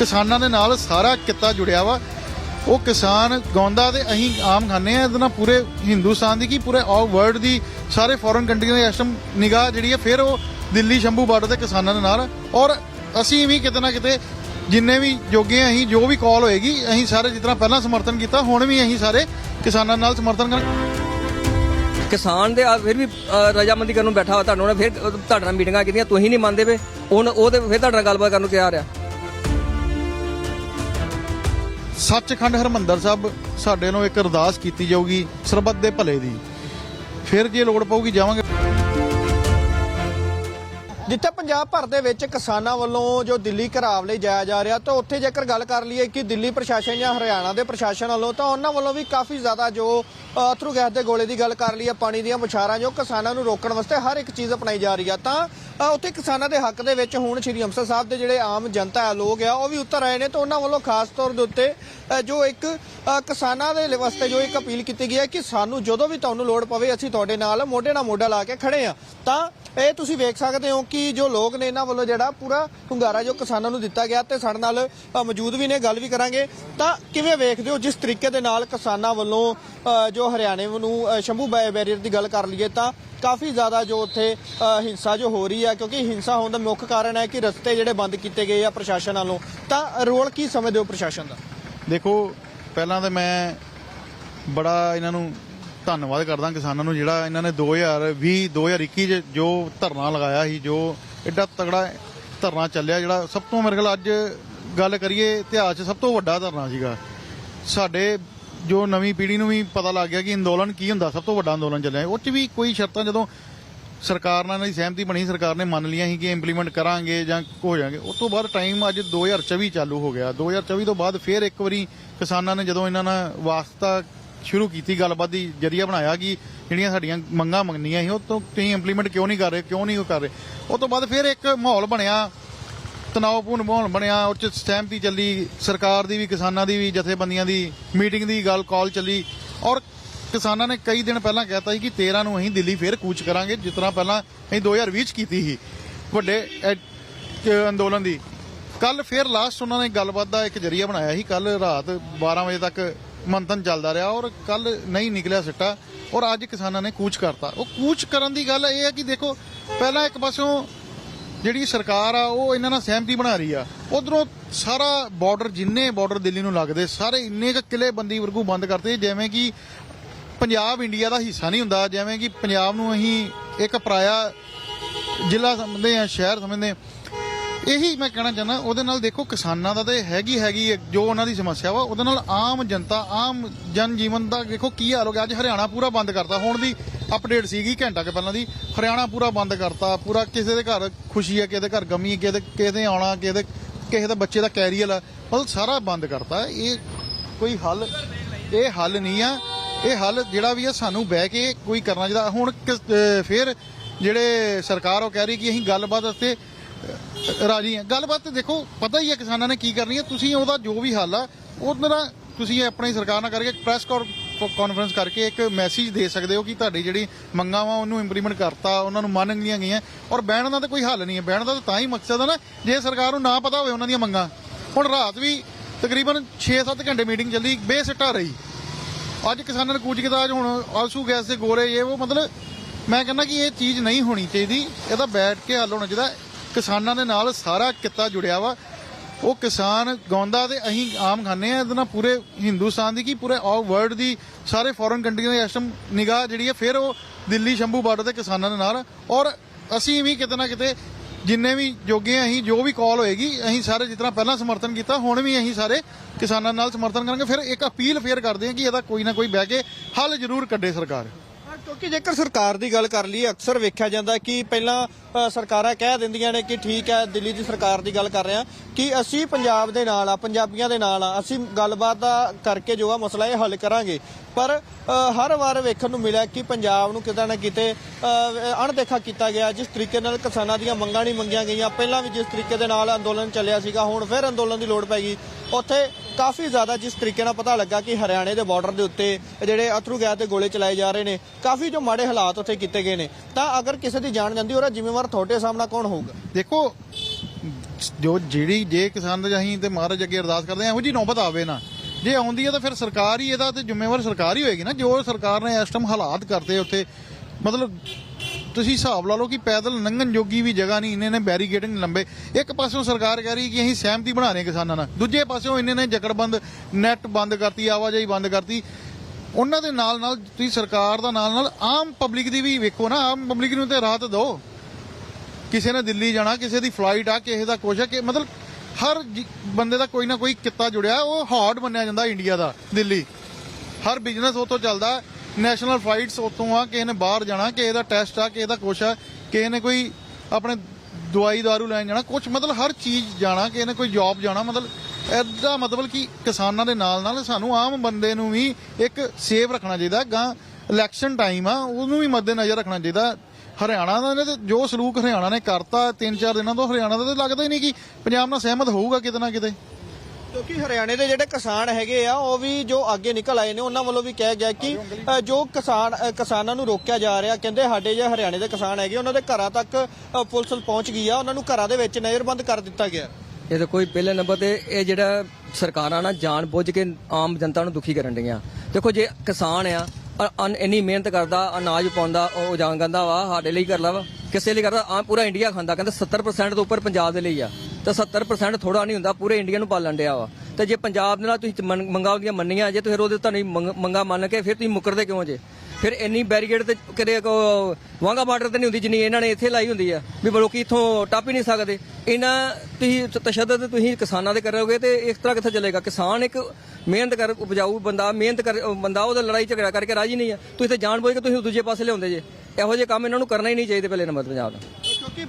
ਕਿਸਾਨਾਂ ਦੇ ਨਾਲ ਸਾਰਾ ਕਿੱਤਾ ਜੁੜਿਆ ਵਾ। ਉਹ ਕਿਸਾਨ ਗਾਉਂਦਾ ਤੇ ਅਸੀਂ ਆਮ ਖਾਂਦੇ ਆ ਇਹਦੇ ਨਾਲ ਪੂਰੇ ਹਿੰਦੁਸਤਾਨ ਦੀ ਕੀ ਪੂਰੇ ਆਲ ਵਰਲਡ ਦੀ ਸਾਰੇ ਫੋਰਨ ਕੰਟਰੀਆਂ ਦੀ ਐਸਮ ਨਿਗਾਹ ਜਿਹੜੀ ਹੈ ਫਿਰ ਉਹ ਦਿੱਲੀ ਸ਼ੰਭੂ ਬਾਰਡਰ ਦੇ ਕਿਸਾਨਾਂ ਦੇ ਨਾਲ। ਔਰ ਅਸੀਂ ਵੀ ਕਿਤੇ ਨਾ ਕਿਤੇ ਜਿੰਨੇ ਵੀ ਜੋਗੇ ਅਸੀਂ ਜੋ ਵੀ ਕਾਲ ਹੋਏਗੀ ਅਸੀਂ ਸਾਰੇ ਜਿਸ ਤਰ੍ਹਾਂ ਪਹਿਲਾਂ ਸਮਰਥਨ ਕੀਤਾ ਹੁਣ ਵੀ ਅਸੀਂ ਸਾਰੇ ਕਿਸਾਨਾਂ ਨਾਲ ਸਮਰਥਨ ਕਰਾਂਗੇ। ਕਿਸਾਨ ਦੇ ਫਿਰ ਵੀ ਅ, ਰਜਾਮੰਦੀ ਕਰਨ ਨੂੰ ਬੈਠਾ ਹੋਇਆ ਤੁਹਾਨੂੰ ਉਹਨੇ ਫਿਰ ਤੁਹਾਡੇ ਨਾਲ ਮੀਟਿੰਗਾਂ ਕੀਤੀਆਂ ਤੁਸੀਂ ਨਹੀਂ ਮੰਨਦੇ ਵੇ ਹੁਣ ਉਹ ਤੇ ਫਿਰ ਤੁਹਾਡੇ ਨਾਲ ਗੱਲਬਾਤ ਕਰਨ ਨੂੰ ਤਿਆਰ ਆ। ਸੱਚਖੰਡ ਹਰਮੰਦਰ ਸਾਹਿਬ ਸਾਡੇ ਨੂੰ ਇੱਕ ਅਰਦਾਸ ਕੀਤੀ ਜਾਊਗੀ ਸਰਬੱਤ ਦੇ ਭਲੇ ਦੀ। ਫਿਰ ਜੇ ਲੋੜ ਪਊਗੀ ਜਾਵਾਂਗੇ। ਜਿੱਥੇ ਪੰਜਾਬ ਭਰ ਦੇ ਵਿੱਚ ਕਿਸਾਨਾਂ ਵੱਲੋਂ ਜੋ ਦਿੱਲੀ ਘਰਾਵ ਲਈ ਜਾਇਆ ਜਾ ਰਿਹਾ, ਤਾਂ ਉੱਥੇ ਜੇਕਰ ਗੱਲ ਕਰ ਲਈਏ ਕਿ ਦਿੱਲੀ ਪ੍ਰਸ਼ਾਸਨ ਜਾਂ ਹਰਿਆਣਾ ਦੇ ਪ੍ਰਸ਼ਾਸਨ ਵੱਲੋਂ, ਤਾਂ ਉਹਨਾਂ ਵੱਲੋਂ ਵੀ ਕਾਫੀ ਜ਼ਿਆਦਾ ਜੋ ਅਥਰੂ ਗੈਸ ਦੇ ਗੋਲੇ ਦੀ ਗੱਲ ਕਰ ਲਈਏ, ਪਾਣੀ ਦੀਆਂ ਬੁਛਾਰਾਂ ਜੋ ਕਿਸਾਨਾਂ ਨੂੰ ਰੋਕਣ ਵਾਸਤੇ ਹਰ ਇੱਕ ਚੀਜ਼ ਅਪਣਾਈ ਜਾ ਰਹੀ ਆ, ਤਾਂ ਉੱਥੇ ਕਿਸਾਨਾਂ ਦੇ ਹੱਕ ਦੇ ਵਿੱਚ ਹੁਣ ਸ਼੍ਰੀ ਅੰਮ੍ਰਿਤਸਰ ਸਾਹਿਬ ਦੇ ਜਿਹੜੇ ਆਮ ਜਨਤਾ ਆ, ਲੋਕ ਆ, ਉਹ ਵੀ ਉੱਤਰ ਆਏ ਨੇ ਤਾਂ ਉਹਨਾਂ ਵੱਲੋਂ ਖਾਸ ਤੌਰ ਦੇ ਉੱਤੇ ਜੋ ਇੱਕ ਕਿਸਾਨਾਂ ਦੇ ਵਾਸਤੇ ਜੋ ਇੱਕ ਅਪੀਲ ਕੀਤੀ ਗਈ ਹੈ ਕਿ ਸਾਨੂੰ ਜਦੋਂ ਵੀ ਤੁਹਾਨੂੰ ਲੋੜ ਪਵੇ ਅਸੀਂ ਤੁਹਾਡੇ ਨਾਲ ਮੋਢੇ ਨਾਲ ਮੋਢਾ ਲਾ ਕੇ ਖੜੇ ਆ। ਤਾਂ ਇਹ ਤੁਸੀਂ ਵੇਖ ਸਕਦੇ ਹੋ ਕਿ ਜੋ ਲੋਕ ਨੇ ਇਹਨਾਂ ਵੱਲੋਂ ਜਿਹੜਾ ਪੂਰਾ ਹੁੰਗਾਰਾ ਜੋ ਕਿਸਾਨਾਂ ਨੂੰ ਦਿੱਤਾ ਗਿਆ ਤੇ ਸਾਡੇ ਨਾਲ ਮੌਜੂਦ ਵੀ ਨੇ, ਗੱਲ ਵੀ ਕਰਾਂਗੇ। ਤਾਂ ਕਿਵੇਂ ਵੇਖਦੇ ਹੋ ਜਿਸ ਤਰੀਕੇ ਦੇ ਨਾਲ ਕਿਸਾਨਾਂ ਵੱਲੋਂ ਜੋ ਹਰਿਆਣੇ ਨੂੰ ਸ਼ੰਭੂ ਬੈ- ਬੈਰੀਅਰ ਦੀ ਗੱਲ ਕਰ ਲਈਏ ਤਾਂ ਕਾਫੀ ਜ਼ਿਆਦਾ ਜੋ ਉੱਥੇ ਹਿੰਸਾ ਜੋ ਹੋ ਰਹੀ ਹੈ ਕਿਉਂਕਿ ਹਿੰਸਾ ਹੋਣ ਦਾ ਮੁੱਖ ਕਾਰਨ ਹੈ ਕਿ ਰਸਤੇ ਜਿਹੜੇ ਬੰਦ ਕੀਤੇ ਗਏ ਆ ਪ੍ਰਸ਼ਾਸਨ ਵੱਲੋਂ। ਤਾਂ ਰੋਲ ਕੀ ਸਮਝਦੇ ਹੋ ਪ੍ਰਸ਼ਾਸਨ ਦਾ? ਦੇਖੋ, ਪਹਿਲਾਂ ਤਾਂ ਮੈਂ ਬੜਾ ਇਹਨਾਂ ਨੂੰ ਧੰਨਵਾਦ ਕਰਦਾ ਕਿਸਾਨਾਂ ਨੂੰ, ਜਿਹੜਾ ਇਹਨਾਂ ਨੇ 2020 2021 ਚ ਜੋ ਧਰਨਾ ਲਗਾਇਆ ਸੀ, ਜੋ ਐਡਾ ਤਗੜਾ ਧਰਨਾ ਚੱਲਿਆ, ਜਿਹੜਾ ਸਭ ਤੋਂ ਮੇਰੇ ਖਿਆਲ ਅੱਜ ਗੱਲ ਕਰੀਏ, ਇਤਿਹਾਸ 'ਚ ਸਭ ਤੋਂ ਵੱਡਾ ਧਰਨਾ ਸੀਗਾ। ਸਾਡੇ ਜੋ ਨਵੀਂ ਪੀੜ੍ਹੀ ਨੂੰ ਵੀ ਪਤਾ ਲੱਗ ਗਿਆ ਕਿ ਅੰਦੋਲਨ ਕੀ ਹੁੰਦਾ, ਸਭ ਤੋਂ ਵੱਡਾ ਅੰਦੋਲਨ ਚੱਲਿਆ। ਉਹ 'ਚ ਵੀ ਕੋਈ ਸ਼ਰਤਾਂ ਜਦੋਂ ਸਰਕਾਰ ਨਾਲ ਇਹਨਾਂ ਦੀ ਸਹਿਮਤੀ ਬਣੀ, ਸਰਕਾਰ ਨੇ ਮੰਨ ਲਿਆ ਸੀ ਕਿ ਇੰਪਲੀਮੈਂਟ ਕਰਾਂਗੇ ਜਾਂ ਹੋ ਜਾਾਂਗੇ ਉਸ ਤੋਂ ਬਾਅਦ ਟਾਈਮ ਅੱਜ 2024 ਚਾਲੂ ਹੋ ਗਿਆ। 2024 ਤੋਂ ਬਾਅਦ ਫਿਰ ਇੱਕ ਵਾਰੀ ਕਿਸਾਨਾਂ ਨੇ ਜਦੋਂ ਇਹਨਾਂ ਨਾਲ ਵਾਸਤਾ ਸ਼ੁਰੂ ਕੀਤੀ, ਗੱਲਬਾਤ ਦੀ ਜਰੀਆ ਬਣਾਇਆ ਕਿ ਜਿਹੜੀਆਂ ਸਾਡੀਆਂ ਮੰਗਾਂ ਮੰਗਣੀਆਂ ਸੀ, ਉਹ ਤੋਂ ਤੁਸੀਂ ਇੰਪਲੀਮੈਂਟ ਕਿਉਂ ਨਹੀਂ ਕਰ ਰਹੇ, ਕਿਉਂ ਨਹੀਂ ਉਹ ਕਰ ਰਹੇ? ਉਸ ਤੋਂ ਬਾਅਦ ਫਿਰ ਇੱਕ ਮਾਹੌਲ ਬਣਿਆ ਤਣਾਅਪੂਰਨ ਮਾਹੌਲ ਬਣਿਆ, ਉਹ ਚ ਸਹਿਮਤੀ ਚੱਲੀ, ਸਰਕਾਰ ਦੀ ਵੀ, ਕਿਸਾਨਾਂ ਦੀ ਵੀ, ਜਥੇਬੰਦੀਆਂ ਦੀ ਮੀਟਿੰਗ ਦੀ ਗੱਲ, ਕਾਲ ਚੱਲੀ। ਔਰ ਕਿਸਾਨਾਂ ਨੇ ਕਈ ਦਿਨ ਪਹਿਲਾਂ ਕਹਿਤਾ ਸੀ ਕਿ 13 ਨੂੰ ਅਸੀਂ ਦਿੱਲੀ ਫੇਰ ਕੂਚ ਕਰਾਂਗੇ, ਜਿਸ ਤਰ੍ਹਾਂ ਪਹਿਲਾਂ ਅਸੀਂ 2020 ਚ ਕੀਤੀ ਸੀ ਵੱਡੇ ਐ- ਅੰਦੋਲਨ ਦੀ। ਕੱਲ ਫੇਰ ਲਾਸਟ ਉਹਨਾਂ ਨੇ ਗੱਲਬਾਤ ਦਾ ਇੱਕ ਜਰੀਆ ਬਣਾਇਆ ਸੀ, ਕੱਲ ਰਾਤ 12 ਵਜੇ ਤੱਕ ਮੰਥਨ ਚੱਲਦਾ ਰਿਹਾ ਔਰ ਕੱਲ ਨਹੀਂ ਨਿਕਲਿਆ ਸਿੱਟਾ ਔਰ ਅੱਜ ਕਿਸਾਨਾਂ ਨੇ ਕੂਚ ਕਰਤਾ। ਉਹ ਕੂਚ ਕਰਨ ਦੀ ਗੱਲ ਇਹ ਹੈ ਕਿ ਦੇਖੋ, ਪਹਿਲਾਂ ਇੱਕ ਪਾਸਿਓਂ ਜਿਹੜੀ ਸਰਕਾਰ ਆ, ਉਹ ਇਹਨਾਂ ਨਾਲ ਸਹਿਮਤੀ ਬਣਾ ਰਹੀ ਆ। ਉਧਰੋਂ ਸਾਰਾ ਬਾਰਡਰ ਜਿੰਨੇ ਬਾਰਡਰ ਦਿੱਲੀ ਨੂੰ ਲੱਗਦੇ, ਸਾਰੇ ਇੰਨੇ ਕ ਕਿਲੇ ਬੰਦੀ ਵਰਗੂ ਬੰਦ ਕਰਤੇ, ਜਿਵੇਂ ਕਿ ਪੰਜਾਬ ਇੰਡੀਆ ਦਾ ਹਿੱਸਾ ਨਹੀਂ ਹੁੰਦਾ, ਜਿਵੇਂ ਕਿ ਪੰਜਾਬ ਨੂੰ ਅਸੀਂ ਇੱਕ ਪਰਾਇਆ ਜ਼ਿਲ੍ਹਾ ਸਮਝਦੇ ਆ ਸ਼ਹਿਰ ਸਮਝਦੇ ਆ ਇਹੀ ਮੈਂ ਕਹਿਣਾ ਚਾਹੁੰਦਾ, ਉਹਦੇ ਨਾਲ ਦੇਖੋ ਕਿਸਾਨਾਂ ਦਾ ਤੇ ਹੈਗੀ ਹੈਗੀ ਜੋ ਉਹਨਾਂ ਦੀ ਸਮੱਸਿਆ ਵਾ, ਉਹਦੇ ਨਾਲ ਆਮ ਜਨਤਾ, ਆਮ ਜਨ ਜੀਵਨ ਦਾ ਦੇਖੋ ਕੀ ਹਾਲ ਹੋ ਗਿਆ, ਅੱਜ ਹਰਿਆਣਾ ਪੂਰਾ ਬੰਦ ਕਰਤਾ, ਹੁਣ ਦੀ ਅਪਡੇਟ ਸੀਗੀ ਘੰਟਾ ਕੇ ਪਹਿਲਾਂ ਦੀ। ਹਰਿਆਣਾ ਪੂਰਾ ਬੰਦ ਕਰਤਾ, ਪੂਰਾ ਕਿਸੇ ਦੇ ਘਰ ਖੁਸ਼ੀ ਹੈ ਕਿਸੇ ਦੇ ਘਰ ਗਮੀ ਹੈ ਕਿਸੇ ਦੇ ਕਿਸੇ ਦੇ ਆਉਣਾ, ਕਿਸੇ ਦੇ ਕਿਸੇ ਦੇ ਬੱਚੇ ਦਾ ਕੈਰੀਅਰ ਆ। ਮਤਲਬ ਸਾਰਾ ਬੰਦ ਕਰਤਾ। ਇਹ ਕੋਈ ਹੱਲ ਇਹ ਹੱਲ ਨਹੀਂ ਆ। ਇਹ ਹੱਲ ਜਿਹੜਾ ਵੀ ਆ, ਸਾਨੂੰ ਬਹਿ ਕੇ ਕੋਈ ਕਰਨਾ ਚਾਹੀਦਾ। ਹੁਣ ਫਿਰ ਜਿਹੜੇ ਸਰਕਾਰ ਉਹ ਕਹਿ ਰਹੀ ਕਿ ਅਸੀਂ ਗੱਲਬਾਤ ਵਾਸਤੇ ਰਾਜੀ ਆ। ਗੱਲਬਾਤ ਤੇ ਦੇਖੋ, ਪਤਾ ਹੀ ਹੈ ਕਿਸਾਨਾਂ ਨੇ ਕੀ ਕਰਨੀ ਹੈ ਤੁਸੀਂ ਉਹਦਾ ਜੋ ਵੀ ਹੱਲ ਆ, ਉਹਦੇ ਨਾਲ ਤੁਸੀਂ ਆਪਣੀ ਸਰਕਾਰ ਨਾਲ ਕਰਕੇ ਪ੍ਰੈਸ ਕਾਨਫਰੰਸ ਕਰਕੇ ਇੱਕ ਮੈਸੇਜ ਦੇ ਸਕਦੇ ਹੋ ਕਿ ਤੁਹਾਡੀ ਜਿਹੜੀ ਮੰਗਾਂ ਵਾ ਉਹਨੂੰ ਇੰਪਲੀਮੈਂਟ ਕਰਤਾ, ਉਹਨਾਂ ਨੂੰ ਮੰਨ ਗਈਆਂ ਗਈਆਂ। ਔਰ ਬਹਿਣ ਦਾ ਤਾਂ ਕੋਈ ਹੱਲ ਨਹੀਂ ਹੈ। ਬਹਿਣ ਦਾ ਤਾਂ ਤਾਂ ਹੀ ਮਕਸਦ ਹੈ ਨਾ, ਜੇ ਸਰਕਾਰ ਨੂੰ ਨਾ ਪਤਾ ਹੋਵੇ ਉਹਨਾਂ ਦੀਆਂ ਮੰਗਾਂ। ਹੁਣ ਰਾਤ ਵੀ ਤਕਰੀਬਨ 6-7 ਘੰਟੇ ਮੀਟਿੰਗ ਚੱਲਦੀ ਬੇਸਿੱਟਾ ਰਹੀ। ਅੱਜ ਕਿਸਾਨਾਂ ਨੇ ਕੂਚ ਕੀਤਾ ਅੱਜ ਹੁਣ ਆਲਸੂ ਗੈਸ ਦੇ ਗੋਲੇ, ਇਹ ਉਹ ਮਤਲਬ ਮੈਂ ਕਹਿੰਦਾ ਕਿ ਇਹ ਚੀਜ਼ ਨਹੀਂ ਹੋਣੀ ਚਾਹੀਦੀ। ਇਹਦਾ ਬੈਠ ਕੇ ਹੱਲ ਹੋਣਾ ਚਾਹੀਦਾ। ਕਿਸਾਨਾਂ ਦੇ ਨਾਲ ਸਾਰਾ ਕਿੱਤਾ ਜੁੜਿਆ ਵਾ। ਉਹ ਕਿਸਾਨ ਗਾਉਂਦਾ ਤੇ ਅਸੀਂ ਆਮ ਖਾਂਦੇ ਆ ਇਹਦੇ ਨਾਲ ਪੂਰੇ ਹਿੰਦੁਸਤਾਨ ਦੀ ਕੀ ਪੂਰੇ ਆਲ ਵਰਲਡ ਦੀ ਸਾਰੇ ਫੋਰਨ ਕੰਟਰੀਆਂ ਦੀ ਐਸਮ ਨਿਗਾਹ ਜਿਹੜੀ ਹੈ, ਫਿਰ ਉਹ ਦਿੱਲੀ, ਸ਼ੰਭੂ ਬਾਰਡਰ ਦੇ ਕਿਸਾਨਾਂ ਦੇ ਨਾਲ। ਔਰ ਅਸੀਂ ਵੀ ਕਿਤੇ ਨਾ ਕਿਤੇ ਜਿੰਨੇ ਵੀ ਜੋਗੇ ਆ ਅਸੀਂ ਜੋ ਵੀ ਕਾਲ ਹੋਏਗੀ, ਅਸੀਂ ਸਾਰੇ ਜਿਸ ਤਰ੍ਹਾਂ ਪਹਿਲਾਂ ਸਮਰਥਨ ਕੀਤਾ, ਹੁਣ ਵੀ ਅਸੀਂ ਸਾਰੇ ਕਿਸਾਨਾਂ ਨਾਲ ਸਮਰਥਨ ਕਰਾਂਗੇ। ਫਿਰ ਇੱਕ ਅਪੀਲ ਫੇਰ ਕਰਦੇ ਹਾਂ ਕਿ ਇਹਦਾ ਕੋਈ ਨਾ ਕੋਈ ਬਹਿ ਕੇ ਹੱਲ ਜ਼ਰੂਰ ਕੱਢੇ ਸਰਕਾਰ। ਕਿਉਂਕਿ ਜੇਕਰ ਸਰਕਾਰ ਦੀ ਗੱਲ ਕਰ ਲਈਏ ਅਕਸਰ ਵੇਖਿਆ ਜਾਂਦਾ ਕਿ ਪਹਿਲਾਂ ਅ, ਸਰਕਾਰਾਂ ਕਹਿ ਦਿੰਦੀਆਂ ਨੇ ਕਿ ਠੀਕ ਹੈ ਦਿੱਲੀ ਦੀ ਸਰਕਾਰ ਦੀ ਗੱਲ ਕਰ ਰਹੇ ਹਾਂ ਕਿ ਅਸੀਂ ਪੰਜਾਬ ਦੇ ਨਾਲ ਆ ਪੰਜਾਬੀਆਂ ਦੇ ਨਾਲ ਆ ਅਸੀਂ ਗੱਲਬਾਤ ਦਾ ਕਰਕੇ ਜੋ ਆ ਮਸਲਾ ਇਹ ਹੱਲ ਕਰਾਂਗੇ। ਪਰ ਹਰ ਵਾਰ ਵੇਖਣ ਨੂੰ ਮਿਲਿਆ ਕਿ ਪੰਜਾਬ ਨੂੰ ਕਿਤੇ ਨਾ ਕਿਤੇ ਅਣਦੇਖਾ ਕੀਤਾ ਗਿਆ। ਜਿਸ ਤਰੀਕੇ ਨਾਲ ਕਿਸਾਨਾਂ ਦੀਆਂ ਮੰਗਾਂ ਨਹੀਂ ਮੰਗੀਆਂ ਗਈਆਂ। ਪਹਿਲਾਂ ਵੀ ਜਿਸ ਤਰੀਕੇ ਦੇ ਨਾਲ ਅੰਦੋਲਨ ਚੱਲਿਆ ਸੀਗਾ, ਹੁਣ ਫਿਰ ਅੰਦੋਲਨ ਦੀ ਲੋੜ ਪੈ ਗਈ। ਉੱਥੇ ਕਾਫੀ ਜ਼ਿਆਦਾ ਜਿਸ ਤਰੀਕੇ ਨਾਲ ਪਤਾ ਲੱਗਾ ਕਿ ਹਰਿਆਣੇ ਦੇ ਬਾਰਡਰ ਦੇ ਉੱਤੇ ਜਿਹੜੇ ਅਥਰੂ ਗੈਸ ਦੇ ਗੋਲੇ ਚਲਾਏ ਜਾ ਰਹੇ ਨੇ, ਕਾਫੀ ਜੋ ਮਾੜੇ ਹਾਲਾਤ ਉੱਥੇ ਕੀਤੇ ਗਏ ਨੇ। ਤਾਂ ਅਗਰ ਕਿਸੇ ਦੀ ਜਾਨ ਜਾਂਦੀ ਉਹਦਾ ਜ਼ਿੰਮੇਵਾਰ ਤੁਹਾਡੇ ਸਾਹਮਣਾ ਕੌਣ ਹੋਊਗਾ? ਦੇਖੋ, ਜੋ ਜਿਹੜੀ, ਜੇ ਕਿਸਾਨ ਦੇ ਅਸੀਂ ਤੇ ਮਹਾਰਾਜ ਅੱਗੇ ਅਰਦਾਸ ਕਰਦੇ ਹਾਂ ਇਹੋ ਜੀ ਨੌਬਤ ਆਵੇ ਨਾ। ਜੇ ਆਉਂਦੀ ਹੈ ਤਾਂ ਫਿਰ ਸਰਕਾਰ ਹੀ ਇਹਦਾ ਤੇ ਜ਼ਿੰਮੇਵਾਰ ਸਰਕਾਰ ਹੀ ਹੋਏਗੀ ਨਾ। ਜੋ ਸਰਕਾਰ ਨੇ ਇਸ ਟਾਈਮ ਹਾਲਾਤ ਕਰਤੇ ਉੱਥੇ, ਮਤਲਬ ਤੁਸੀਂ ਹਿਸਾਬ ਲਾ ਲਓ ਕਿ ਪੈਦਲ ਲੰਘਣ ਜੋਗੀ ਵੀ ਜਗ੍ਹਾ ਨਹੀਂ ਇਹਨੇ ਨੇ ਬੈਰੀਕੇਡਿੰਗ ਲੰਬੇ। ਇੱਕ ਪਾਸਿਓਂ ਸਰਕਾਰ ਕਹਿ ਰਹੀ ਕਿ ਅਸੀਂ ਸਹਿਮਤੀ ਬਣਾ ਰਹੇ ਕਿਸਾਨਾਂ ਨਾਲ। ਦੂਜੇ ਪਾਸਿਓਂ ਇਹਨੇ ਨੇ ਜਕੜਬੰਦ ਨੈਟ ਬੰਦ ਕਰਤੀ, ਆਵਾਜਾਈ ਬੰਦ ਕਰਤੀ। ਉਹਨਾਂ ਦੇ ਨਾਲ ਨਾਲ ਤੁਸੀਂ ਸਰਕਾਰ ਦਾ ਨਾਲ ਨਾਲ ਆਮ ਪਬਲਿਕ ਦੀ ਵੀ ਵੇਖੋ ਨਾ, ਆਮ ਪਬਲਿਕ ਨੂੰ ਤੇ ਰਾਹਤ ਦਿਓ। ਕਿਸੇ ਨੇ ਦਿੱਲੀ ਜਾਣਾ, ਕਿਸੇ ਦੀ ਫਲਾਈਟ ਆ, ਕਿਸੇ ਦਾ ਕੁਛ ਆ, ਕਿ ਮਤਲਬ ਹਰ ਜੀ- ਬੰਦੇ ਦਾ ਕੋਈ ਨਾ ਕੋਈ ਕਿੱਤਾ ਜੁੜਿਆ ਉਹ ਹਾਰਡ ਮੰਨਿਆ ਜਾਂਦਾ ਇੰਡੀਆ ਦਾ, ਦਿੱਲੀ। ਹਰ ਬਿਜ਼ਨਸ ਉਹ ਚੱਲਦਾ ਨੈਸ਼ਨਲ ਫਲਾਈਟਸ ਉਤੋਂ ਆ, ਕਿਸੇ ਨੇ ਬਾਹਰ ਜਾਣਾ, ਕਿਸੇ ਦਾ ਟੈਸਟ ਆ, ਕਿਸੇ ਦਾ ਕੁਛ ਆ, ਕਿਸੇ ਨੇ ਕੋਈ ਆਪਣੇ ਦਵਾਈ ਦਾਰੂ ਲੈਣ ਜਾਣਾ, ਕੁਛ ਮਤਲਬ ਹਰ ਚੀਜ਼ ਜਾਣਾ, ਕਿਸੇ ਨੇ ਕੋਈ ਜੌਬ ਜਾਣਾ, ਮਤਲਬ ਐਦਾ ਮਤਲਬ ਕਿ ਕਿਸਾਨਾਂ ਦੇ ਨਾਲ ਨਾਲ ਸਾਨੂੰ ਆਮ ਬੰਦੇ ਨੂੰ ਵੀ ਇੱਕ ਸੇਵ ਰੱਖਣਾ ਚਾਹੀਦਾ ਗਾਂ ਇਲੈਕਸ਼ਨ ਟਾਈਮ ਆ, ਉਹਨੂੰ ਵੀ ਮੱਦੇਨਜ਼ਰ ਰੱਖਣਾ ਚਾਹੀਦਾ ਹਰਿਆਣਾ ਦਾ ਨੇ ਜੋ ਸਲੂਕ ਹਰਿਆਣਾ ਨੇ ਕਰਤਾ ਤਿੰਨ ਚਾਰ ਦਿਨਾਂ ਤੋਂ ਹਰਿਆਣਾ ਦਾ ਤੇ ਲੱਗਦਾ ਹੀ ਨਹੀਂ ਕਿ ਪੰਜਾਬ ਨਾਲ ਸਹਿਮਤ ਹੋਊਗਾ ਕਿਤੇ ਨਾ ਕਿਤੇ। ਕਿਉਂਕਿ ਹਰਿਆਣੇ ਦੇ ਜਿਹੜੇ ਕਿਸਾਨ ਹੈਗੇ ਆ ਉਹ ਵੀ ਜੋ ਅੱਗੇ ਨਿਕਲ ਆਏ ਨੇ ਉਹਨਾਂ ਵੱਲੋਂ ਵੀ ਕਿਹਾ ਗਿਆ ਕਿ ਅ, ਜੋ ਕਿਸਾਨ ਅ, ਕਿਸਾਨਾਂ ਨੂੰ ਰੋਕਿਆ ਜਾ ਰਿਹਾ ਕਹਿੰਦੇ ਸਾਡੇ ਜੇ ਹਰਿਆਣੇ ਦੇ ਕਿਸਾਨ ਹੈਗੇ ਉਹਨਾਂ ਦੇ ਘਰਾਂ ਤੱਕ ਅ, ਪੁਲਿਸ ਪਹੁੰਚ ਗਈ ਆ ਉਹਨਾਂ ਨੂੰ ਘਰਾਂ ਦੇ ਵਿੱਚ ਨਜ਼ਰਬੰਦ ਕਰ ਦਿੱਤਾ ਗਿਆ। ਇਹ ਤਾਂ ਕੋਈ ਪਹਿਲੇ ਨੰਬਰ ਤੇ ਇਹ ਜਿਹੜਾ ਸਰਕਾਰਾਂ ਨਾ ਜਾਣ ਬੁੱਝ ਕੇ ਆਮ ਜਨਤਾ ਨੂੰ ਦੁਖੀ ਕਰਨ ਡੀਆਂ ਦੇਖੋ ਜੇ ਕਿਸਾਨ ਆ ਅ- ਅਨ- ਇੰਨੀ ਮਿਹਨਤ ਕਰਦਾ, ਅਨਾਜ ਪਾਉਂਦਾ, ਉਹ ਜਾਣ ਕਹਿੰਦਾ ਵਾ, ਸਾਡੇ ਲਈ ਕਰਦਾ ਵਾ, ਕਿਸੇ ਲਈ ਕਰਦਾ ਆ ਪੂਰਾ ਇੰਡੀਆ ਖਾਂਦਾ, ਕਹਿੰਦਾ 70% ਤੋਂ ਉੱਪਰ ਪੰਜਾਬ ਦੇ ਲਈ ਆ, ਤਾਂ 70% ਥੋੜਾ ਨਹੀਂ ਹੁੰਦਾ, ਪੂਰੇ ਇੰਡੀਆ ਨੂੰ ਪਾਲਣ ਡਿਆ ਵਾ, ਤੇ ਜੇ ਪੰਜਾਬ ਦੇ ਨਾਲ ਤੁਸੀਂ ਮੰਗ- ਮੰਗਾਂ ਉਹਦੀਆਂ ਮੰਨੀਆਂ, ਜੇ ਤੇ ਫਿਰ ਉਹਦੇ ਤੁਹਾਨੂੰ ਮੰਗ- ਮੰਗਾਂ ਮੰਨ ਕੇ ਫਿਰ ਤੁਸੀਂ ਮੁੱਕਰਦੇ ਕਿਉਂ ਜੇ? ਫਿਰ ਇੰਨੀ ਬੈਰੀਕੇਡ ਤੇ ਕਿਤੇ ਕੋ ਵਾਂਗਾ ਬਾਰਡਰ ਤੇ ਨਹੀਂ ਹੁੰਦੀ ਜਿੰਨੀ ਇਹਨਾਂ ਨੇ ਇੱਥੇ ਲਾਈ ਹੁੰਦੀ ਆ, ਵੀ ਲੋਕੀ ਇੱਥੋਂ ਟੱਪ ਹੀ ਨਹੀਂ ਸਕਦੇ। ਇਹਨਾਂ ਤੁਸੀਂ ਤ- ਤਸ਼ੱਦਦ ਤੁਸੀਂ ਕਿਸਾਨਾਂ ਦੇ ਕਰੋਗੇ ਤੇ ਇਸ ਤਰ੍ਹਾਂ ਕਿੱਥੇ ਚੱਲੇਗਾ? ਕਿਸਾਨ ਇੱਕ ਮਿਹਨਤ ਕਰ ਉਪਜਾਊ ਬੰਦਾ ਮਿਹਨਤ ਕਰ ਬੰਦਾ ਉਹਦਾ ਲੜਾਈ ਝਗੜਾ ਕਰਕੇ ਰਾਜੀ ਨਹੀਂ ਆ। ਤੁਸੀਂ ਤੇ ਜਾਣ ਬੁੱਝ ਕੇ ਤੁਸੀਂ ਦੂਜੇ ਪਾਸੇ ਲਿਆਉਂਦੇ ਜੇ। ਇਹੋ ਜਿਹੇ ਕੰਮ ਇਹਨਾਂ ਨੂੰ ਕਰਨਾ ਹੀ ਨਹੀਂ ਚਾਹੀਦੇ ਪਹਿਲੇ ਨੰਬਰ ਤੇ ਪੰਜਾਬ ਦਾ। ਕਿਉਂਕਿ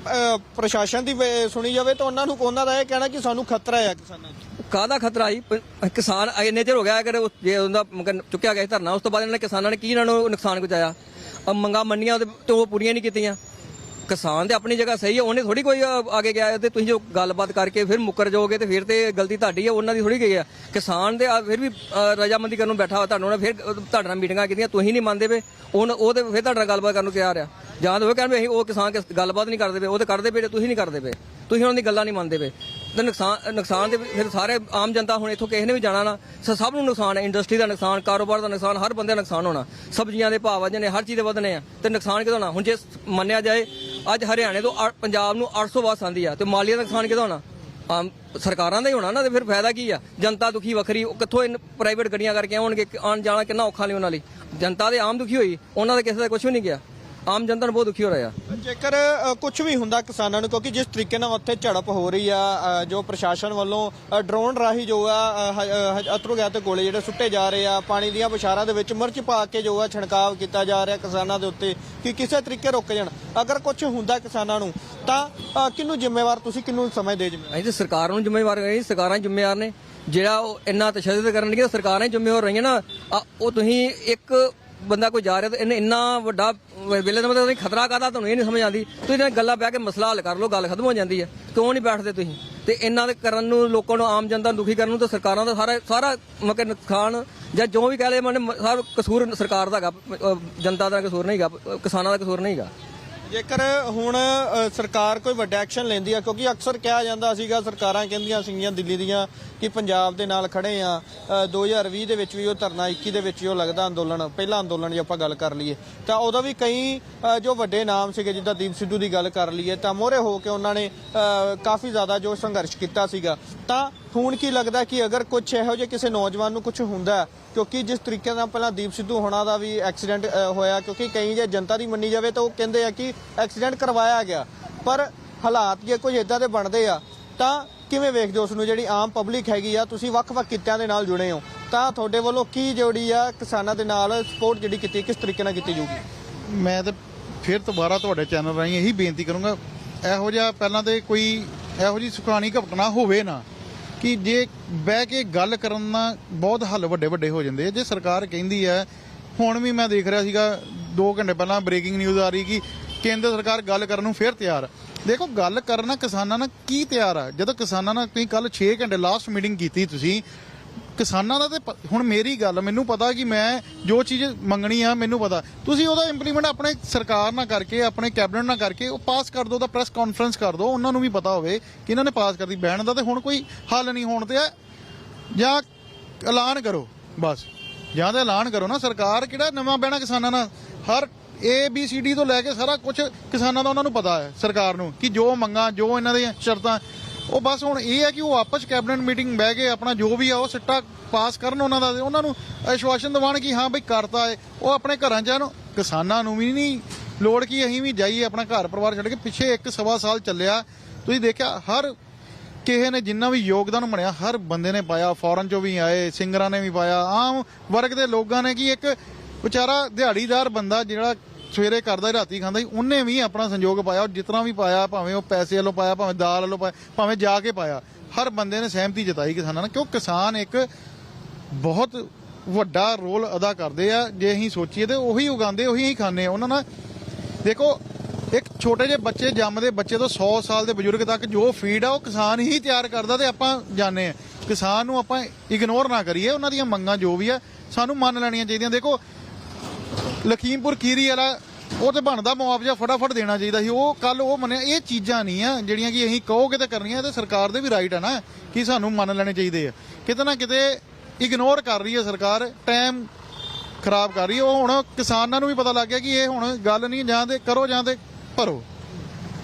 ਪ੍ਰਸ਼ਾਸਨ ਦੀ ਸੁਣੀ ਜਾਵੇ ਤਾਂ ਉਹਨਾਂ ਨੂੰ ਉਹਨਾਂ ਦਾ ਇਹ ਕਹਿਣਾ ਕਿ ਸਾਨੂੰ ਖਤਰਾ ਹੈ ਕਿਸਾਨਾਂ ਨੂੰ ਕਾਹਦਾ ਖਤਰਾ ਹੀ ਕਿਸਾਨ ਇੰਨੇ ਚਿਰ ਹੋ ਗਿਆ ਅਗਰ ਉਹ- ਜੇ ਉਹਦਾ ਚੁੱਕਿਆ ਗਿਆ ਧਰਨਾ ਉਸ ਤੋਂ ਬਾਅਦ ਇਹਨਾਂ ਨੇ ਕਿਸਾਨਾਂ ਨੇ ਕੀ ਇਹਨਾਂ ਨੂੰ ਨੁਕਸਾਨ ਪਹੁੰਚਾਇਆ? ਮੰਗਾਂ ਮੰਨੀਆਂ ਤੇ ਉਹ ਪੂਰੀਆਂ ਨਹੀਂ ਕੀਤੀਆਂ। ਕਿਸਾਨ ਤੇ ਆਪਣੀ ਜਗ੍ਹਾ ਸਹੀ ਹੈ ਉਹਨੇ ਥੋੜੀ ਕੋਈ ਅਹ, ਆਗੇ ਗਿਆ ਤੇ ਤੁਸੀਂ ਜੋ ਗੱਲਬਾਤ ਕਰਕੇ ਫਿਰ ਮੁੱਕਰ ਜਾਓਗੇ ਤੇ ਫਿਰ ਤੇ ਗਲਤੀ ਤੁਹਾਡੀ ਹੈ ਉਹਨਾਂ ਦੀ ਥੋੜੀ ਗਈ ਆ। ਕਿਸਾਨ ਦੇ ਫਿਰ ਵੀ ਰਜਾਮੰਦੀ ਕਰਨ ਨੂੰ ਬੈਠਾ ਹੋਇਆ ਤੁਹਾਨੂੰ ਉਹਨੇ ਫਿਰ ਤੁਹਾਡੇ ਨਾਲ ਮੀਟਿੰਗਾਂ ਕੀਤੀਆਂ ਤੁਸੀਂ ਨਹੀਂ ਮੰਨਦੇ ਵੇ ਉਹਨ ਉਹ ਤੇ ਫਿਰ ਤੁਹਾਡੇ ਨਾਲ ਗੱਲਬਾਤ ਕਰਨ ਨੂੰ ਤਿਆਰ ਆ। ਜਾਂ ਤਾਂ ਉਹ ਕਹਿੰਦੇ ਅਸੀਂ ਉਹ ਕਿਸਾਨ ਕਿਸ- ਗੱਲਬਾਤ ਨਹੀਂ ਕਰਦੇ ਪਏ ਉਹ ਤੇ ਕਰਦੇ ਪਏ ਤੇ ਤੁਸੀਂ ਨਹੀਂ ਕਰਦੇ ਪਏ। ਤੁਸੀਂ ਉਹਨਾਂ ਦੀ ਗੱਲਾਂ ਨਹੀਂ ਮੰਨਦੇ ਪਏ। ਤੇ ਨੁਕਸਾਨ ਨੁਕਸਾਨ ਦੇ ਫਿਰ ਸਾਰੇ ਆਮ ਜਨਤਾ ਹੁਣ ਇੱਥੋਂ ਕਿਸੇ ਨੇ ਵੀ ਜਾਣਾ ਨਾ ਸਭ ਨੂੰ ਨੁਕਸਾਨ ਹੈ ਇੰਡਸਟਰੀ ਦਾ ਨੁਕਸਾਨ ਕਾਰੋਬਾਰ ਦਾ ਨੁਕਸਾਨ ਹਰ ਬੰਦੇ ਦਾ ਨੁਕਸਾਨ ਹੋਣਾ। ਸਬਜ਼ੀਆਂ ਦੇ ਭਾਅ ਵਧਣੇ ਹਰ ਚੀਜ਼ ਦੇ ਵਧਣੇ ਆ। ਤੇ ਨੁਕਸਾਨ ਕਿਦੋਂ ਹੋਣਾ? ਹੁਣ ਜੇ ਮੰਨਿਆ ਜਾਏ ਅੱਜ ਹਰਿਆਣੇ ਤੋਂ ਅ- ਪੰਜਾਬ ਨੂੰ 800 ਬੱਸ ਆਂਦੀ ਆ ਤੇ ਮਾਲੀਆ ਦਾ ਨੁਕਸਾਨ ਕਿਹਦਾ ਹੋਣਾ? ਆਮ ਸਰਕਾਰਾਂ ਦਾ ਹੀ ਹੋਣਾ ਨਾ ਤੇ ਫਿਰ ਫਾਇਦਾ ਕੀ ਆ? ਜਨਤਾ ਦੁਖੀ ਵੱਖਰੀ, ਉਹ ਕਿੱਥੋਂ ਪ੍ਰਾਈਵੇਟ ਗੱਡੀਆਂ ਕਰਕੇ ਆਉਣਗੇ, ਕਿ ਆਉਣ ਜਾਣਾ ਕਿੰਨਾ ਔਖਾ ਲਈ ਉਹਨਾਂ ਲਈ? ਜਨਤਾ ਦੇ ਆਮ ਦੁਖੀ ਹੋਈ, ਉਹਨਾਂ ਦਾ ਕਿਸੇ ਦਾ ਕੁਝ ਵੀ ਨਹੀਂ ਗਿਆ। ਆਮ ਜਨਤਾ ਨੂੰ ਬਹੁਤ ਦੁਖੀ ਹੋ ਰਿਹਾ ਆ ਜੇਕਰ ਕੁਝ ਵੀ ਹੁੰਦਾ ਕਿਸਾਨਾਂ ਨੂੰ ਕਿਉਂਕਿ ਜਿਸ ਤਰੀਕੇ ਨਾਲ ਉੱਥੇ ਝੜਪ ਹੋ ਰਹੀ ਆ ਅ, ਜੋ ਪ੍ਰਸ਼ਾਸਨ ਵੱਲੋਂ ਅ, ਡਰੋਨ ਰਾਹੀਂ ਜੋ ਆ ਅ, ਹ- ਅ, ਹ- ਅਥਰੂ ਗੈਸ ਦੇ ਗੋਲੇ ਜਿਹੜੇ ਸੁੱਟੇ ਜਾ ਰਹੇ ਆ ਪਾਣੀ ਦੀਆਂ ਬਸ਼ਾਰਾਂ ਦੇ ਵਿੱਚ ਮਿਰਚ ਪਾ ਕੇ ਜੋ ਆ ਛਿਣਕਾਵ ਕੀਤਾ ਜਾ ਰਿਹਾ ਕਿਸਾਨਾਂ ਦੇ ਉੱਤੇ ਕਿ ਕਿਸੇ ਤਰੀਕੇ ਰੁਕ ਜਾਣ। ਅਗਰ ਕੁਝ ਹੁੰਦਾ ਕਿਸਾਨਾਂ ਨੂੰ ਤਾਂ ਅ, ਕਿਹਨੂੰ ਜ਼ਿੰਮੇਵਾਰ ਤੁਸੀਂ ਕਿਹਨੂੰ ਸਮਝਦੇ ਜ਼ਿੰਮੇਵਾਰ? ਅਸੀਂ ਤਾਂ ਸਰਕਾਰ ਨੂੰ ਜ਼ਿੰਮੇਵਾਰ ਨਹੀਂ ਸਰਕਾਰਾਂ ਹੀ ਜ਼ਿੰਮੇਵਾਰ ਨੇ। ਜਿਹੜਾ ਉਹ ਇੰਨਾ ਤਸ਼ੱਦਦ ਕਰਨ ਲੱਗਿਆ ਸਰਕਾਰਾਂ ਹੀ ਜ਼ਿੰਮੇਵਾਰ ਰਹੀਆਂ ਨਾ। ਆ, ਉਹ ਤੁਸੀਂ ਇੱਕ ਬੰਦਾ ਕੋਈ ਜਾ ਰਿਹਾ ਤਾਂ ਇਹਨੇ ਇੰਨਾ ਵੱਡਾ ਵੇਲੇ ਦਾ ਮਤਲਬ ਨਹੀਂ, ਖਤਰਾ ਕਾਦਾ ਤੁਹਾਨੂੰ ਇਹ ਨਹੀਂ ਸਮਝ ਆਉਂਦੀ। ਤੁਸੀਂ ਇਹਨਾਂ ਗੱਲਾਂ ਬਹਿ ਕੇ ਮਸਲਾ ਹੱਲ ਕਰ ਲਓ, ਗੱਲ ਖਤਮ ਹੋ ਜਾਂਦੀ ਹੈ। ਕਿਉਂ ਨਹੀਂ ਬੈਠਦੇ ਤੁਸੀਂ? ਤੇ ਇਹਨਾਂ ਦੇ ਕਰਨ ਨੂੰ, ਲੋਕਾਂ ਨੂੰ, ਆਮ ਜਨਤਾ ਨੂੰ ਦੁਖੀ ਕਰਨ ਨੂੰ ਤਾਂ ਸਰਕਾਰਾਂ ਦਾ ਸਾਰਾ ਸਾਰਾ ਮਤਲਬ ਨੁਕਸਾਨ ਜਾਂ ਜੋ ਵੀ ਕਹਿ ਲਏ ਮਨ ਸਾਰਾ ਕਸੂਰ ਸਰਕਾਰ ਦਾ ਹੈਗਾ। ਜਨਤਾ ਦਾ ਕਸੂਰ ਨਹੀਂ ਹੈਗਾ, ਕਿਸਾਨਾਂ ਦਾ ਕਸੂਰ ਨਹੀਂ ਹੈਗਾ। ਜੇਕਰ ਹੁਣ ਸਰਕਾਰ ਕੋਈ ਵੱਡਾ ਐਕਸ਼ਨ ਲੈਂਦੀ ਆ, ਕਿਉਂਕਿ ਅਕਸਰ ਕਿਹਾ ਜਾਂਦਾ ਸੀਗਾ, ਸਰਕਾਰਾਂ ਕਹਿੰਦੀਆਂ ਸੀਗੀਆਂ ਦਿੱਲੀ ਦੀਆਂ ਕਿ ਪੰਜਾਬ ਦੇ ਨਾਲ ਖੜੇ ਆ ਅ, 2020 ਦੇ ਵਿੱਚ ਵੀ ਉਹ ਧਰਨਾ 21 ਦੇ ਵਿੱਚ ਵੀ ਉਹ ਲੱਗਦਾ ਅੰਦੋਲਨ ਪਹਿਲਾ ਅੰਦੋਲਨ ਜੇ ਆਪਾਂ ਗੱਲ ਕਰ ਲਈਏ। ਤਾਂ ਉਦੋਂ ਵੀ ਕਈ ਜੋ ਵੱਡੇ ਨਾਮ ਸੀਗੇ ਜਿੱਦਾਂ ਦੀਪ ਸਿੱਧੂ ਦੀ ਗੱਲ ਕਰ ਲਈਏ ਤਾਂ ਮੋਹਰੇ ਹੋ ਕੇ ਉਹਨਾਂ ਨੇ ਕਾਫੀ ਜ਼ਿਆਦਾ ਜੋ ਸੰਘਰਸ਼ ਕੀਤਾ ਸੀਗਾ। ਤਾਂ ਹੁਣ ਕੀ ਲੱਗਦਾ ਕਿ ਅਗਰ ਕੁਝ ਇਹੋ ਜਿਹੇ ਕਿਸੇ ਨੌਜਵਾਨ ਨੂੰ ਕੁਝ ਹੁੰਦਾ ਕਿਉਂਕਿ ਜਿਸ ਤਰੀਕੇ ਨਾਲ ਪਹਿਲਾਂ ਦੀਪ ਸਿੱਧੂ ਹੋਣਾ ਦਾ ਵੀ ਐਕਸੀਡੈਂਟ ਹੋਇਆ ਕਿਉਂਕਿ ਕਈ ਜੇ ਜਨਤਾ ਦੀ ਮੰਨੀ ਜਾਵੇ ਤਾਂ ਉਹ ਕਹਿੰਦੇ ਆ ਕਿ ਐਕਸੀਡੈਂਟ ਕਰਵਾਇਆ ਗਿਆ। ਪਰ ਹਾਲਾਤ ਜੇ ਕੁਝ ਇਦਾਂ ਦੇ ਬਣਦੇ ਆ ਤਾਂ ਕਿਵੇਂ ਵੇਖਦੇ ਹੋ ਉਸ ਨੂੰ? ਜਿਹੜੀ ਆਮ ਪਬਲਿਕ ਹੈਗੀ ਆ, ਤੁਸੀਂ ਵੱਖ-ਵੱਖ ਕਿੱਤਿਆਂ ਦੇ ਨਾਲ ਜੁੜੇ ਹੋ। ਤਾਂ ਤੁਹਾਡੇ ਵੱਲੋਂ ਕੀ ਜਿਹੜੀ ਆ ਕਿਸਾਨਾਂ ਦੇ ਨਾਲ ਸਪੋਰਟ ਜਿਹੜੀ ਕੀਤੀ, ਕਿਸ ਤਰੀਕੇ ਨਾਲ ਕੀਤੀ ਜਾਊਗੀ? ਮੈਂ ਤੇ ਫਿਰ ਦੁਬਾਰਾ ਤੁਹਾਡੇ ਚੈਨਲ ਰਾਹੀਂ ਇਹੀ ਬੇਨਤੀ ਕਰੂੰਗਾ, ਇਹੋ ਜਿਹਾ ਪਹਿਲਾਂ ਤੇ ਕੋਈ ਇਹੋ ਜੀ ਸੁਖਾਣੀ ਘਟਨਾ ਹੋਵੇ ਨਾ, ਕਿ ਜੇ ਬਹਿ ਕੇ ਗੱਲ ਕਰਨ ਨਾਲ ਬਹੁਤ ਹੱਲ ਵੱਡੇ ਵੱਡੇ ਹੋ ਜਾਂਦੇ ਆ। ਜੇ ਸਰਕਾਰ ਕਹਿੰਦੀ ਹੈ ਹੁਣ ਵੀ ਮੈਂ ਦੇਖ ਰਿਹਾ ਸੀਗਾ 2 ਘੰਟੇ ਪਹਿਲਾਂ ਬ੍ਰੇਕਿੰਗ ਨਿਊਜ਼ ਆ ਰਹੀ ਕਿ ਕੇਂਦਰ ਸਰਕਾਰ ਗੱਲ ਕਰਨ ਨੂੰ ਫਿਰ ਤਿਆਰ। ਦੇਖੋ, ਗੱਲ ਕਰਨਾ ਕਿਸਾਨਾਂ ਨਾਲ ਕੀ ਤਿਆਰ ਆ? ਜਦੋਂ ਕਿਸਾਨਾਂ ਨਾਲ ਤੁਸੀਂ ਕੱਲ 6 ਘੰਟੇ ਲਾਸਟ ਮੀਟਿੰਗ ਕੀਤੀ ਤੁਸੀਂ, ਕਿਸਾਨਾਂ ਦਾ ਤੇ ਪ- ਹੁਣ ਮੇਰੀ ਗੱਲ, ਮੈਨੂੰ ਪਤਾ ਕਿ ਮੈਂ ਜੋ ਚੀਜ਼ ਮੰਗਣੀ ਆ, ਮੈਨੂੰ ਪਤਾ। ਤੁਸੀਂ ਉਹਦਾ ਇੰਪਲੀਮੈਂਟ ਆਪਣੇ ਸਰਕਾਰ ਨਾਲ ਕਰਕੇ, ਆਪਣੇ ਕੈਬਨਿਟ ਨਾਲ ਕਰਕੇ, ਉਹ ਪਾਸ ਕਰ ਦਿਓ ਉਹਦਾ ਪ੍ਰੈਸ ਕਾਨਫਰੰਸ ਕਰ ਦਿਓ ਉਹਨਾਂ ਨੂੰ ਵੀ ਪਤਾ ਹੋਵੇ ਕਿ ਇਹਨਾਂ ਨੇ ਪਾਸ ਕਰਦੀ ਬੈਣ ਦਾ ਤੇ ਹੁਣ ਕੋਈ ਹੱਲ ਨਹੀਂ ਹੋਣ ਤੇ ਆ ਜਾਂ ਐਲਾਨ ਕਰੋ, ਬਸ। ਜਾਂ ਤਾਂ ਐਲਾਨ ਕਰੋ ਨਾ, ਸਰਕਾਰ ਕਿਹੜਾ ਨਵਾਂ ਬਹਿਣਾ ਕਿਸਾਨਾਂ ਨਾਲ? ਹਰ ਏ ਬੀ ਸੀ ਡੀ ਤੋਂ ਲੈ ਕੇ ਸਾਰਾ ਕੁਝ ਕਿਸਾਨਾਂ ਦਾ ਉਹਨਾਂ ਨੂੰ ਪਤਾ ਹੈ, ਸਰਕਾਰ ਨੂੰ, ਕਿ ਜੋ ਮੰਗਾਂ, ਜੋ ਇਹਨਾਂ ਦੀਆਂ ਸ਼ਰਤਾਂ। ਉਹ ਬਸ ਹੁਣ ਇਹ ਹੈ ਕਿ ਉਹ ਆਪਸ ਕੈਬਨਿਟ ਮੀਟਿੰਗ ਬਹਿ ਕੇ ਆਪਣਾ ਜੋ ਵੀ ਆ, ਉਹ ਸਿੱਟਾ ਪਾਸ ਕਰਨ ਉਹਨਾਂ ਦਾ ਉਹਨਾਂ ਨੂੰ ਆਸ਼ਵਾਸਨ ਦਿਵਾਉਣ ਕਿ ਹਾਂ ਬਈ ਕਰਤਾ ਹੈ ਉਹ ਆਪਣੇ ਘਰਾਂ 'ਚ ਆਉਣ ਕਿਸਾਨਾਂ ਨੂੰ ਵੀ ਨਹੀਂ ਲੋੜ ਕਿ ਅਸੀਂ ਵੀ ਜਾਈਏ, ਆਪਣਾ ਘਰ ਪਰਿਵਾਰ ਛੱਡ ਕੇ। ਪਿੱਛੇ ਇੱਕ ਸਵਾ ਸਾਲ ਚੱਲਿਆ। ਤੁਸੀਂ ਦੇਖਿਆ, ਹਰ ਕਿਸੇ ਨੇ ਜਿੰਨਾ ਵੀ ਯੋਗਦਾਨ ਬਣਿਆ, ਹਰ ਬੰਦੇ ਨੇ ਪਾਇਆ। ਫੋਰਨ ਚੋਂ ਵੀ ਆਏ, ਸਿੰਗਰਾਂ ਨੇ ਵੀ ਪਾਇਆ। ਆਮ ਵਰਗ ਦੇ ਲੋਕਾਂ ਨੇ ਕਿ ਇੱਕ ਵਿਚਾਰਾ ਦਿਹਾੜੀਦਾਰ ਬੰਦਾ ਜਿਹੜਾ ਸਵੇਰੇ ਕਰਦਾ ਰਾਤੀ ਖਾਂਦਾ ਸੀ। ਉਹਨੇ ਵੀ ਆਪਣਾ ਸੰਯੋਗ ਪਾਇਆ ਉਹ ਜਿਤਨਾ ਵੀ ਪਾਇਆ, ਭਾਵੇਂ ਉਹ ਪੈਸੇ ਵੱਲੋਂ ਪਾਇਆ, ਭਾਵੇਂ ਦਾਲ ਵੱਲੋਂ ਪਾਇਆ, ਭਾਵੇਂ ਜਾ ਕੇ ਪਾਇਆ, ਹਰ ਬੰਦੇ ਨੇ ਸਹਿਮਤੀ ਜਤਾਈ ਕਿਸਾਨਾਂ ਨਾਲ, ਕਿਉਂ ਕਿਸਾਨ ਇੱਕ ਬਹੁਤ ਵੱਡਾ ਰੋਲ ਅਦਾ ਕਰਦੇ ਆ, ਜੇ ਅਸੀਂ ਸੋਚੀਏ ਤੇ ਉਹੀ ਉਗਾਉਂਦੇ, ਉਹੀ ਹੀ ਖਾਂਦੇ ਆ। ਉਹਨਾਂ ਨਾਲ ਦੇਖੋ, ਇੱਕ ਛੋਟੇ ਜਿਹੇ ਬੱਚੇ ਜੰਮਦੇ ਬੱਚੇ ਤੋਂ 100 ਸਾਲ ਦੇ ਬਜ਼ੁਰਗ ਤੱਕ ਜੋ ਫੀਡ ਆ, ਉਹ ਕਿਸਾਨ ਹੀ ਤਿਆਰ ਕਰਦਾ ਤੇ ਆਪਾਂ ਜਾਣਦੇ ਆ। ਕਿਸਾਨ ਨੂੰ ਆਪਾਂ ਇਗਨੋਰ ਨਾ ਕਰੀਏ, ਉਹਨਾਂ ਦੀਆਂ ਮੰਗਾਂ ਜੋ ਵੀ ਆ, ਸਾਨੂੰ ਮੰਨ ਲੈਣੀਆਂ ਚਾਹੀਦੀਆਂ। ਦੇਖੋ ਲਖੀਮਪੁਰ ਖੀਰੀ ਵਾਲਾ, ਉਹ ਤੇ ਬਣਦਾ ਮੁਆਵਜ਼ਾ ਫਟਾਫਟ ਦੇਣਾ ਚਾਹੀਦਾ ਸੀ। ਉਹ ਕੱਲ ਉਹ ਮੰਨਿਆ, ਇਹ ਚੀਜ਼ਾਂ ਨਹੀਂ ਆ, ਜਿਹੜੀਆਂ ਕਿ ਅਸੀਂ ਕਹੋਗੇ ਤੇ ਕਰਨੀਆਂ ਤੇ ਸਰਕਾਰ ਦੇ ਵੀ ਰਾਈਟ ਆ ਨਾ, ਕਿ ਸਾਨੂੰ ਮੰਨ ਲੈਣੇ ਚਾਹੀਦੇ ਆ। ਕਿਤੇ ਨਾ ਕਿਤੇ ਇਗਨੋਰ ਕਰ ਰਹੀ ਹੈ ਸਰਕਾਰ ਟਾਈਮ ਖਰਾਬ ਕਰ ਰਹੀ ਹੈ ਉਹ ਹੁਣ ਕਿਸਾਨਾਂ ਨੂੰ ਵੀ ਪਤਾ ਲੱਗ ਗਿਆ ਕਿ ਇਹ ਹੁਣ ਗੱਲ ਨਹੀਂ, ਜਾਂ ਤੇ ਕਰੋ ਜਾਂ ਤੇ ਭਰੋ।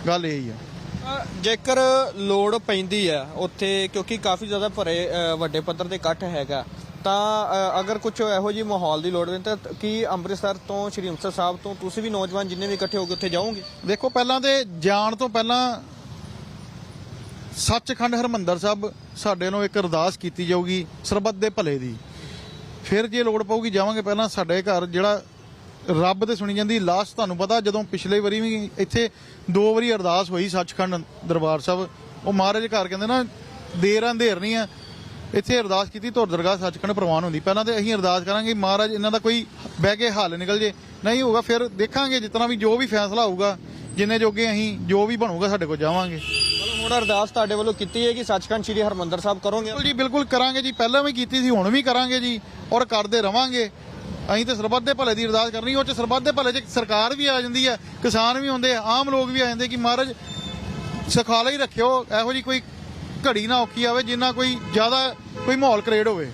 ਗੱਲ ਇਹ ਹੀ ਆ। ਜੇਕਰ ਲੋੜ ਪੈਂਦੀ ਹੈ ਉੱਥੇ ਕਿਉਂਕਿ ਕਾਫੀ ਜ਼ਿਆਦਾ ਭਰੇ ਵੱਡੇ ਪੱਧਰ ਤੇ ਇਕੱਠ ਹੈਗਾ। ਤਾਂ ਅਗਰ ਕੁਝ ਇਹੋ ਜਿਹੀ ਮਾਹੌਲ ਦੀ ਲੋੜ ਪੈਂਦੀ ਤਾਂ ਕੀ ਅੰਮ੍ਰਿਤਸਰ ਤੋਂ, ਸ਼੍ਰੀ ਅੰਮ੍ਰਿਤਸਰ ਸਾਹਿਬ ਤੋਂ ਤੁਸੀਂ ਵੀ ਨੌਜਵਾਨ ਜਿੰਨੇ ਵੀ ਇਕੱਠੇ ਹੋ ਕੇ ਉੱਥੇ ਜਾਓਗੇ? ਦੇਖੋ, ਪਹਿਲਾਂ ਤੇ ਜਾਣ ਤੋਂ ਪਹਿਲਾਂ ਸੱਚਖੰਡ ਹਰਮੰਦਰ ਸਾਹਿਬ ਸਾਡੇ ਨੂੰ ਇੱਕ ਅਰਦਾਸ ਕੀਤੀ ਜਾਊਗੀ ਸਰਬੱਤ ਦੇ ਭਲੇ ਦੀ। ਫਿਰ ਜੇ ਲੋੜ ਪਊਗੀ ਜਾਵਾਂਗੇ ਪਹਿਲਾਂ ਸਾਡੇ ਘਰ, ਜਿਹੜਾ ਰੱਬ ਤੇ ਸੁਣੀ ਜਾਂਦੀ ਲਾਸਟ ਤੁਹਾਨੂੰ ਪਤਾ, ਜਦੋਂ ਪਿਛਲੇ ਵਾਰੀ ਵੀ ਇੱਥੇ ਦੋ ਵਾਰੀ ਅਰਦਾਸ ਹੋਈ ਸੱਚਖੰਡ ਦਰਬਾਰ ਸਾਹਿਬ, ਉਹ ਮਹਾਰਾਜ ਘਰ ਕਹਿੰਦੇ ਨਾ, ਦੇਰ ਅੰਧੇਰ ਨਹੀਂ ਆ ਇੱਥੇ ਅਰਦਾਸ ਕੀਤੀ ਧੁਰ ਦਰਗਾਹ ਸੱਚਖੰਡ ਪ੍ਰਵਾਨ ਹੁੰਦੀ। ਪਹਿਲਾਂ ਤੇ ਅਸੀਂ ਅਰਦਾਸ ਕਰਾਂਗੇ ਮਹਾਰਾਜ ਇਹਨਾਂ ਦਾ ਕੋਈ ਬਹਿ ਕੇ ਹੱਲ ਨਿਕਲ ਜੇ। ਨਹੀਂ ਹੋਊਗਾ ਫਿਰ ਦੇਖਾਂਗੇ ਜਿਤਨਾ ਵੀ ਜੋ ਵੀ ਫੈਸਲਾ ਹੋਊਗਾ ਜਿੰਨੇ ਜੋਗੇ ਅਸੀਂ ਜੋ ਵੀ ਬਣੂਗਾ ਸਾਡੇ ਕੋਲ ਜਾਵਾਂਗੇ। ਹੁਣ ਅਰਦਾਸ ਤੁਹਾਡੇ ਵੱਲੋਂ ਕੀਤੀ ਹੈ ਕਿ ਸੱਚਖੰਡ ਸ਼੍ਰੀ ਹਰਮੰਦਰ ਸਾਹਿਬ ਕਰੋਗੇ? ਬਿਲਕੁਲ ਜੀ ਬਿਲਕੁਲ ਕਰਾਂਗੇ ਜੀ। ਪਹਿਲਾਂ ਵੀ ਕੀਤੀ ਸੀ ਹੁਣ ਵੀ ਕਰਾਂਗੇ ਜੀ ਔਰ ਕਰਦੇ ਰਵਾਂਗੇ। ਅਸੀਂ ਤੇ ਸਰਬੱਤ ਦੇ ਭਲੇ ਦੀ ਅਰਦਾਸ ਕਰਨੀ ਉਹ ਚ ਸਰਬੱਤ ਦੇ ਭਲੇ ਚ ਸਰਕਾਰ ਵੀ ਆ ਜਾਂਦੀ ਹੈ ਕਿਸਾਨ ਵੀ ਹੁੰਦੇ ਆ ਆਮ ਲੋਕ ਵੀ ਆ ਜਾਂਦੇ ਕਿ ਮਹਾਰਾਜ ਸਖਾਲਾ ਹੀ ਰੱਖਿਓ ਇਹੋ ਜੀ ਕੋਈ ਘੜੀ ਨਾ ਔਖੀ ਆਵੇ ਜਿੰਨਾ ਕੋਈ ਜ਼ਿਆਦਾ ਕੋਈ ਮਾਹੌਲ ਕ੍ਰੀਏਟ ਹੋਵੇ।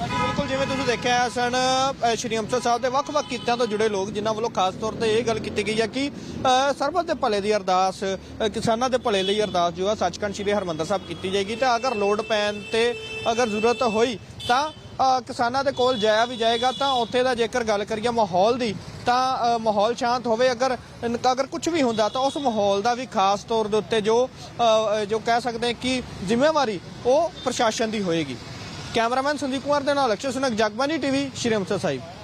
ਹਾਂਜੀ ਬਿਲਕੁਲ ਜਿਵੇਂ ਤੁਸੀਂ ਦੇਖਿਆ ਸਨ ਅ, ਸ਼੍ਰੀ ਅੰਮ੍ਰਿਤਸਰ ਸਾਹਿਬ ਦੇ ਵੱਖ-ਵੱਖ ਕਿੱਤਿਆਂ ਤੋਂ ਜੁੜੇ ਲੋਕ ਜਿਨ੍ਹਾਂ ਵੱਲੋਂ ਖਾਸ ਤੌਰ ਤੇ ਇਹ ਗੱਲ ਕੀਤੀ ਗਈ ਹੈ ਕਿ ਅ, ਸਰਬੱਤ ਦੇ ਭਲੇ ਦੀ ਅਰਦਾਸ ਅ, ਕਿਸਾਨਾਂ ਦੇ ਭਲੇ ਲਈ ਅਰਦਾਸ ਜੋ ਹੈ ਸੱਚਖੰਡ ਸ਼੍ਰੀ ਹਰਮੰਦਰ ਸਾਹਿਬ ਕੀਤੀ ਜਾਏਗੀ। ਤੇ ਅਗਰ ਲੋੜ ਪੈਣ ਤੇ ਅਗਰ ਜ਼ਰੂਰਤ ਹੋਈ ਤਾਂ ਅ, ਕਿਸਾਨਾਂ ਦੇ ਕੋਲ ਜਾਇਆ ਵੀ ਜਾਏਗਾ। ਤਾਂ ਉੱਥੇ ਦਾ ਜੇਕਰ ਗੱਲ ਕਰੀਏ ਮਾਹੌਲ ਦੀ ਤਾਂ ਮਾਹੌਲ ਸ਼ਾਂਤ ਹੋਵੇ। ਅਗਰ ਅਗਰ ਕੁਝ ਵੀ ਹੁੰਦਾ ਤਾਂ ਉਸ ਮਾਹੌਲ ਦਾ ਵੀ ਖਾਸ ਤੌਰ ਦੇ ਉੱਤੇ ਜੋ ਜੋ ਕਹਿ ਸਕਦੇ ਹਾਂ ਕਿ ਜ਼ਿੰਮੇਵਾਰੀ ਉਹ ਪ੍ਰਸ਼ਾਸਨ ਦੀ ਹੋਏਗੀ। ਕੈਮਰਾਮੈਨ ਸੰਦੀਪ ਕੁਮਾਰ ਦੇ ਨਾਲ ਅਕਸ਼ਰ ਸੁਨਕ ਜਗਬਾਨੀ ਟੀਵੀ, ਸ਼੍ਰੀ ਅੰਮ੍ਰਿਤਸਰ ਸਾਹਿਬ।